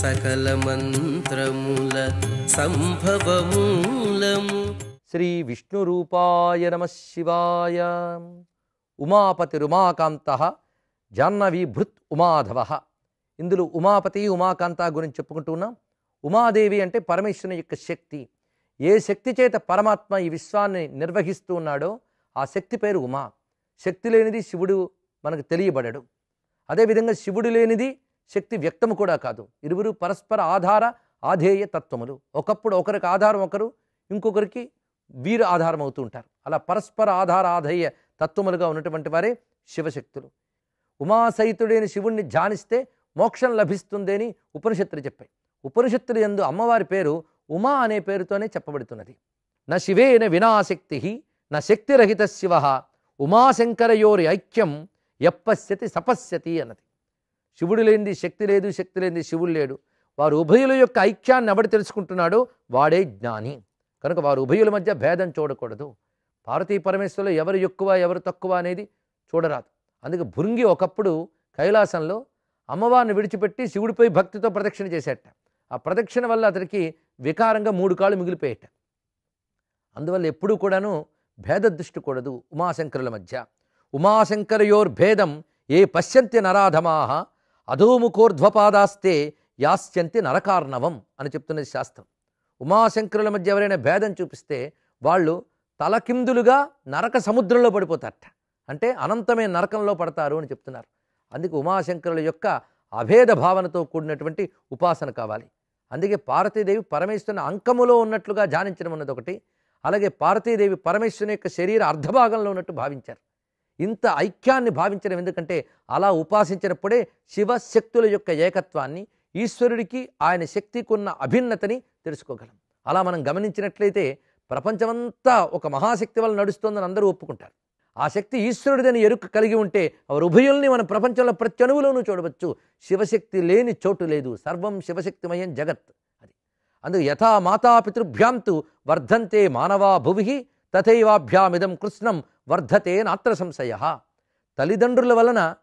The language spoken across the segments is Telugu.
సకల మంత్రముల సంభవమూలము. శ్రీ విష్ణు రూపాయ నమ శివాయ. ఉమాపతి రుమాకాంత జాహ్నవి భృత్ ఉమాధవ. ఇందులో ఉమాపతి ఉమాకాంత గురించి చెప్పుకుంటూ ఉన్నాం. ఉమాదేవి అంటే పరమేశ్వరుని యొక్క శక్తి. ఏ శక్తి చేత పరమాత్మ ఈ విశ్వాన్ని నిర్వహిస్తూ ఉన్నాడో ఆ శక్తి పేరు ఉమా. శక్తి లేనిది శివుడు మనకు తెలియబడడు. అదేవిధంగా శివుడు లేనిది శక్తి వ్యక్తము కూడా కాదు. ఇరువురు పరస్పర ఆధార ఆధేయ తత్వములు. ఒకప్పుడు ఒకరికి ఆధారం ఒకరు ఇంకొకరికి వీరు ఆధారం అవుతూ ఉంటారు. అలా పరస్పర ఆధార ఆధేయ తత్వములుగా ఉన్నటువంటి వారే శివశక్తులు. ఉమాసహితుడైన శివుణ్ణి ధ్యానిస్తే మోక్షం లభిస్తుంది అని ఉపనిషత్తులు చెప్పాయి. ఉపనిషత్తులు ఎందు అమ్మవారి పేరు ఉమా అనే పేరుతోనే చెప్పబడుతున్నది. నా శివేన వినాశక్తి న శక్తిరహిత శివ ఉమాశంకరయోరి ఐక్యం ఎప్పశ్యతి సపశ్యతి అన్నది. శివుడు లేనిది శక్తి లేదు శక్తి లేనిది శివుడు లేడు. వారు ఉభయుల యొక్క ఐక్యాన్ని ఎవడు తెలుసుకుంటున్నాడో వాడే జ్ఞాని. కనుక వారు ఉభయుల మధ్య భేదం చూడకూడదు. పార్వతీ పరమేశ్వరులు ఎవరు ఎక్కువ ఎవరు తక్కువ అనేది చూడరాదు. అందుకే భృంగి ఒకప్పుడు కైలాసంలో అమ్మవారిని విడిచిపెట్టి శివుడిపై భక్తితో ప్రదక్షిణ చేసేట. ఆ ప్రదక్షిణ వల్ల అతనికి వికారంగా మూడు కాళ్ళు మిగిలిపోయేట. అందువల్ల ఎప్పుడూ కూడాను భేద దృష్టి కూడదు ఉమాశంకరుల మధ్య. ఉమాశంకరయోర్భేదం ఏ పశ్యంతి నరాధమాహ అధోముఖోర్ధ్వపాదాస్తే యాస్యంతి నరకార్ణవం అని చెప్తున్నది శాస్త్రం. ఉమాశంకరుల మధ్య ఎవరైనా భేదం చూపిస్తే వాళ్ళు తలకిందులుగా నరక సముద్రంలో పడిపోతారట. అంటే అనంతమైన నరకంలో పడతారు అని చెప్తున్నారు. అందుకే ఉమాశంకరుల యొక్క అభేద భావనతో కూడినటువంటి ఉపాసన కావాలి. అందుకే పార్వతీదేవి పరమేశ్వరుని అంకములో ఉన్నట్లుగా ధ్యానించడం అన్నది ఒకటి. అలాగే పార్వతీదేవి పరమేశ్వరుని యొక్క శరీర అర్ధభాగంలో ఉన్నట్టు భావించారు. ఇంత ఐక్యాన్ని భావించడం ఎందుకంటే అలా ఉపాసించినప్పుడే శివశక్తుల యొక్క ఏకత్వాన్ని ఈశ్వరుడికి ఆయన శక్తికి ఉన్న అభిన్నతని తెలుసుకోగలం. అలా మనం గమనించినట్లయితే ప్రపంచమంతా ఒక మహాశక్తి వల్ల నడుస్తోందని అందరూ ఒప్పుకుంటారు. ఆ శక్తి ఈశ్వరుడిదని ఎరుక కలిగి ఉంటే వారు ఉభయుల్ని మన ప్రపంచంలో ప్రతి అణువులోనూ చూడవచ్చు. శివశక్తి లేని చోటు లేదు. సర్వం శివశక్తిమయం జగత్. అది. అందుకు యథా మాతాపితృభ్యాంతు వర్ధంతే మానవా భువి తథైవాభ్యామిదం కృష్ణం వర్ధతే నాత్ర సంశయ. తల్లిదండ్రుల వలన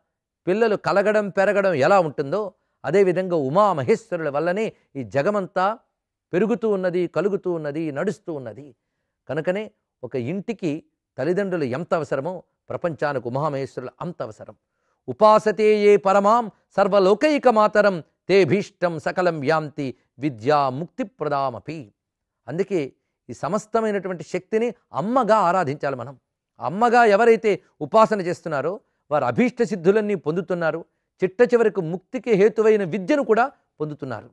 పిల్లలు కలగడం పెరగడం ఎలా ఉంటుందో అదేవిధంగా ఉమామహేశ్వరుల వల్లనే ఈ జగమంతా పెరుగుతూ ఉన్నది కలుగుతూ ఉన్నది నడుస్తూ ఉన్నది. కనుకనే ఒక ఇంటికి తల్లిదండ్రులు ఎంత అవసరమో ప్రపంచానికి ఉమామహేశ్వరులు అంత అవసరం. ఉపాసతే ఏ పరమాం సర్వలోకైక మాతరం తే భీష్టం సకలం యాంతి విద్యా ముక్తిప్రదామపి. అందుకే ఈ సమస్తమైనటువంటి శక్తిని అమ్మగా ఆరాధించాలి మనం. అమ్మగా ఎవరైతే ఉపాసన చేస్తున్నారో వారు అభీష్ట సిద్ధులన్నీ పొందుతున్నారు చిట్ట చివరికి ముక్తికి హేతువైన విద్యను కూడా పొందుతున్నారు.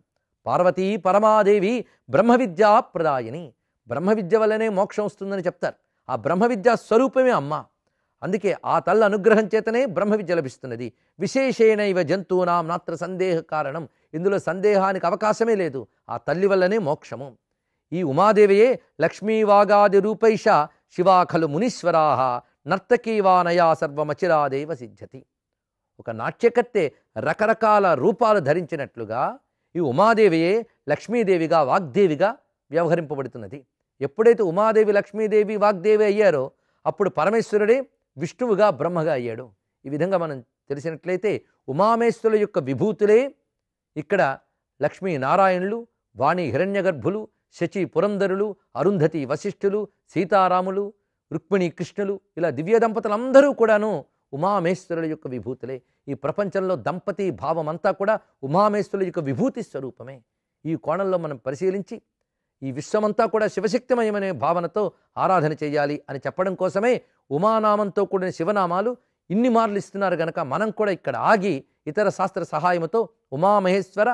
పార్వతీ పరమాదేవి బ్రహ్మ విద్యా ప్రదాయని. బ్రహ్మ విద్య వల్లనే మోక్షం వస్తుందని చెప్తారు. ఆ బ్రహ్మ విద్యా స్వరూపమే అమ్మ. అందుకే ఆ తల్ల అనుగ్రహం చేతనే బ్రహ్మ విద్య లభిస్తున్నది. విశేషేణైవ జంతువునాం నాత్ర సందేహ కారణం. ఇందులో సందేహానికి అవకాశమే లేదు. ఆ తల్లి వల్లనే మోక్షము. ఈ ఉమాదేవియే లక్ష్మీవాగాది రూపైష శివా ఖలు మునీశ్వరా నర్తకీవానయా సర్వమచిరాదేవ సిద్ధ్యతి. ఒక నాట్యకత్తె రకరకాల రూపాలు ధరించినట్లుగా ఈ ఉమాదేవియే లక్ష్మీదేవిగా వాగ్దేవిగా వ్యవహరింపబడుతున్నది. ఎప్పుడైతే ఉమాదేవి లక్ష్మీదేవి వాగ్దేవి అయ్యారో అప్పుడు పరమేశ్వరుడే విష్ణువుగా బ్రహ్మగా అయ్యాడు. ఈ విధంగా మనం తెలిసినట్లయితే ఉమామేశ్వరుల యొక్క విభూతులే ఇక్కడ లక్ష్మీ నారాయణులు వాణి హిరణ్యగర్భులు శచి పురంధరులు అరుంధతి వశిష్ఠులు సీతారాములు రుక్మిణి కృష్ణులు ఇలా దివ్య దంపతులందరూ కూడాను ఉమామేశ్వరుల యొక్క విభూతులే. ఈ ప్రపంచంలో దంపతి భావం అంతా కూడా ఉమామేశ్వరుల యొక్క విభూతి స్వరూపమే. ఈ కోణంలో మనం పరిశీలించి ఈ విశ్వమంతా కూడా శివశక్తిమయమనే భావనతో ఆరాధన చేయాలి అని చెప్పడం కోసమే ఉమానామంతో కూడిన శివనామాలు ఇన్ని మార్లు ఇస్తున్నారు గనక మనం కూడా ఇక్కడ ఆగి ఇతర శాస్త్ర సహాయముతో ఉమామహేశ్వర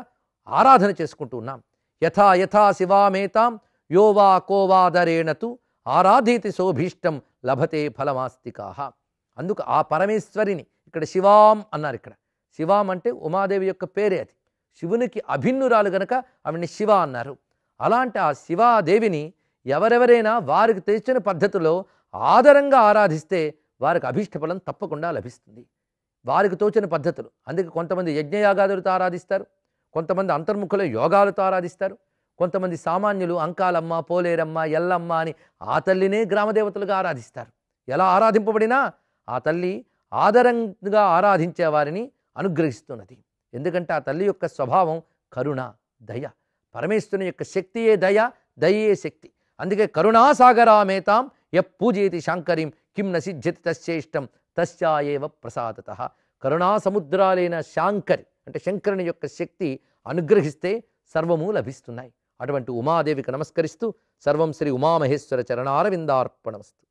ఆరాధన చేసుకుంటూ ఉన్నాం. యథా యథా శివామేతాం యోవా కోవాదరేణతు ఆరాధీతి శోభీష్టం లభతే ఫలమాస్తికాహ అందుకు ఆ పరమేశ్వరిని ఇక్కడ శివాం అన్నారు ఇక్కడ. శివాం అంటే ఉమాదేవి యొక్క పేరే అది. శివునికి అభిన్నురాలు గనక ఆవిడ్ని శివ అన్నారు. అలాంటి ఆ శివాదేవిని ఎవరెవరైనా వారికి తెచ్చిన పద్ధతిలో ఆదరంగా ఆరాధిస్తే వారికి అభీష్టఫలం తప్పకుండా లభిస్తుంది. వారికి తోచిన పద్ధతులు. అందుకే కొంతమంది యజ్ఞయాగాదులతో ఆరాధిస్తారు. కొంతమంది అంతర్ముఖుల యోగాలతో ఆరాధిస్తారు కొంతమంది సామాన్యులు అంకాలమ్మ పోలేరమ్మ ఎల్లమ్మ అని ఆ తల్లినే గ్రామదేవతలుగా ఆరాధిస్తారు. ఎలా ఆరాధింపబడినా ఆ తల్లి ఆదరంగా ఆరాధించే వారిని అనుగ్రహిస్తున్నది. ఎందుకంటే ఆ తల్లి యొక్క స్వభావం కరుణ దయ. పరమేశ్వరుని యొక్క శక్తియే దయ? దయే శక్తి. అందుకే కరుణాసాగరామేతాం య పూజేతి శాంకరీం కిం నసిద్ధ్యతి తస్యేష్టం తస్యాయేవ ప్రసాదత. కరుణాసముద్రాలైన శాంకరి అంటే శంకరుని యొక్క శక్తి అనుగ్రహిస్తే సర్వము లభిస్తున్నాయి. అటువంటి ఉమాదేవికి నమస్కరిస్తూ సర్వం శ్రీ ఉమామహేశ్వర చరణారవిందార్పణమస్తు.